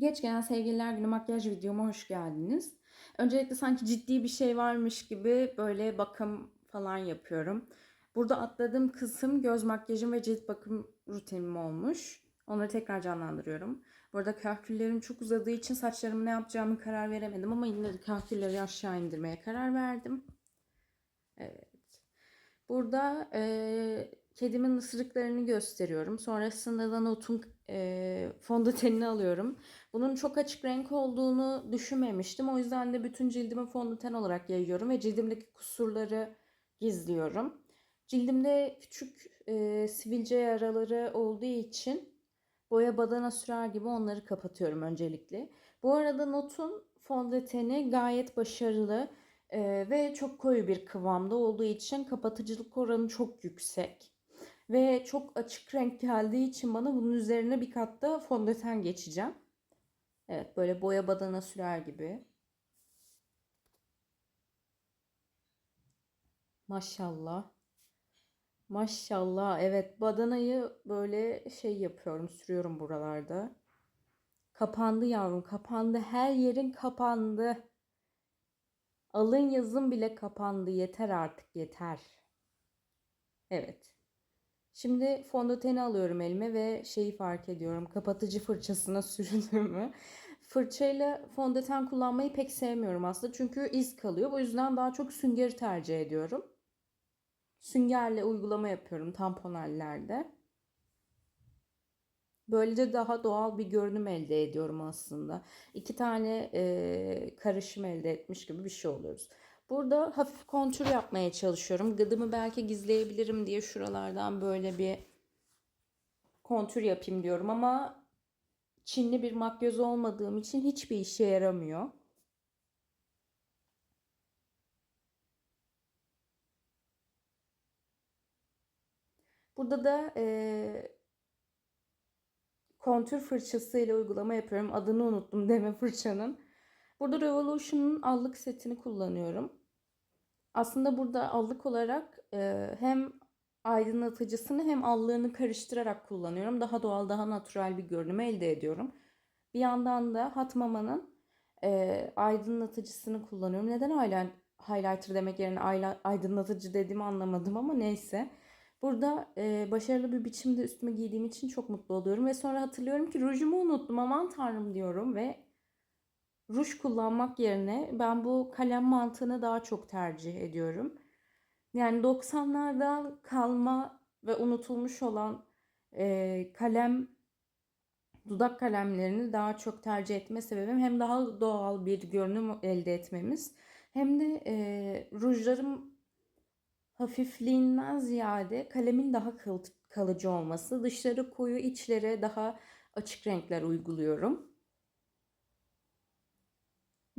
Geç gelen sevgililer günü makyaj videoma hoş geldiniz. Öncelikle sanki ciddi bir şey varmış gibi böyle bakım falan yapıyorum. Burada atladığım kısım göz makyajım ve cilt bakım rutinim olmuş. Onları tekrar canlandırıyorum. Burada kahküllerim çok uzadığı için saçlarımı ne yapacağımı karar veremedim ama yine de kahkülleri aşağı indirmeye karar verdim. Evet. Burada e, kedimin ısırıklarını gösteriyorum. Sonrasında da notun e, fondötenini alıyorum. Bunun çok açık renk olduğunu düşünmemiştim. O yüzden de bütün cildime fondöten olarak yayıyorum ve cildimdeki kusurları gizliyorum. Cildimde küçük e, sivilce yaraları olduğu için boya badana sürer gibi onları kapatıyorum öncelikle. Bu arada Not'un fondöteni gayet başarılı e, ve çok koyu bir kıvamda olduğu için kapatıcılık oranı çok yüksek. Ve çok açık renk geldiği için bana bunun üzerine bir kat da fondöten geçeceğim. Evet böyle boya badana sürer gibi. Maşallah. Maşallah. Evet badanayı böyle şey yapıyorum sürüyorum buralarda. Kapandı yavrum kapandı. Her yerin kapandı. Alın yazım bile kapandı. Yeter artık yeter. Evet. Şimdi fondöteni alıyorum elime ve şeyi fark ediyorum. Kapatıcı fırçasına sürdüğümü. Fırçayla fondöten kullanmayı pek sevmiyorum aslında. Çünkü iz kalıyor. Bu yüzden daha çok süngeri tercih ediyorum. Süngerle uygulama yapıyorum tamponellerde. Böylece daha doğal bir görünüm elde ediyorum aslında. İki tane e, karışım elde etmiş gibi bir şey oluyoruz. Burada hafif kontür yapmaya çalışıyorum. Gıdımı belki gizleyebilirim diye şuralardan böyle bir kontür yapayım diyorum ama Çinli bir makyöz olmadığım için hiçbir işe yaramıyor. Burada da e, kontür fırçası ile uygulama yapıyorum. Adını unuttum deme fırçanın. Burada Revolution'un allık setini kullanıyorum. Aslında burada allık olarak e, hem aydınlatıcısını hem allığını karıştırarak kullanıyorum. Daha doğal, daha natürel bir görünüm elde ediyorum. Bir yandan da Hatmama'nın e, aydınlatıcısını kullanıyorum. Neden highlighter demek yerine aydınlatıcı dediğimi anlamadım ama neyse. Burada e, başarılı bir biçimde üstüme giydiğim için çok mutlu oluyorum. Ve sonra hatırlıyorum ki rujumu unuttum aman tanrım diyorum ve ruj kullanmak yerine ben bu kalem mantığını daha çok tercih ediyorum. Yani 90'lardan kalma ve unutulmuş olan e, kalem dudak kalemlerini daha çok tercih etme sebebim hem daha doğal bir görünüm elde etmemiz hem de e, rujlarım hafifliğinden ziyade kalemin daha kalıcı olması. Dışları koyu, içlere daha açık renkler uyguluyorum.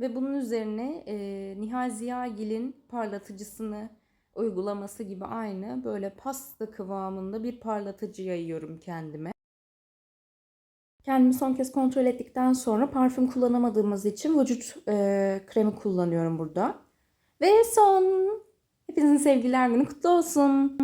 Ve bunun üzerine e, Nihal Ziyagil'in parlatıcısını uygulaması gibi aynı böyle pasta kıvamında bir parlatıcı yayıyorum kendime. Kendimi son kez kontrol ettikten sonra parfüm kullanamadığımız için vücut e, kremi kullanıyorum burada. Ve son Hepinizin sevgiler günü kutlu olsun.